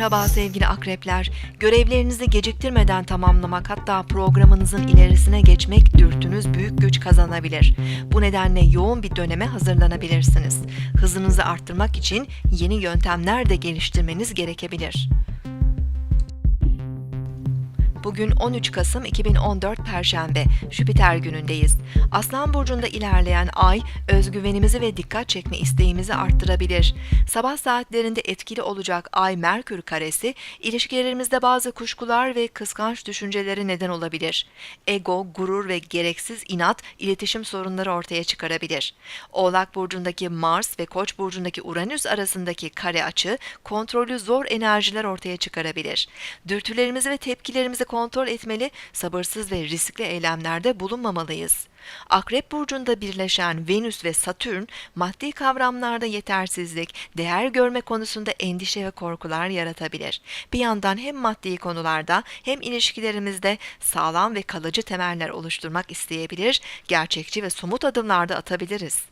Merhaba sevgili akrepler. Görevlerinizi geciktirmeden tamamlamak hatta programınızın ilerisine geçmek dürtünüz büyük güç kazanabilir. Bu nedenle yoğun bir döneme hazırlanabilirsiniz. Hızınızı arttırmak için yeni yöntemler de geliştirmeniz gerekebilir. Bugün 13 Kasım 2014 Perşembe, Jüpiter günündeyiz. Aslan burcunda ilerleyen ay, özgüvenimizi ve dikkat çekme isteğimizi arttırabilir. Sabah saatlerinde etkili olacak ay Merkür karesi, ilişkilerimizde bazı kuşkular ve kıskanç düşüncelere neden olabilir. Ego, gurur ve gereksiz inat iletişim sorunları ortaya çıkarabilir. Oğlak burcundaki Mars ve Koç burcundaki Uranüs arasındaki kare açı, kontrolü zor enerjiler ortaya çıkarabilir. Dürtülerimizi ve tepkilerimizi kontrol etmeli, sabırsız ve riskli eylemlerde bulunmamalıyız. Akrep burcunda birleşen Venüs ve Satürn maddi kavramlarda yetersizlik, değer görme konusunda endişe ve korkular yaratabilir. Bir yandan hem maddi konularda hem ilişkilerimizde sağlam ve kalıcı temeller oluşturmak isteyebilir, gerçekçi ve somut adımlar da atabiliriz.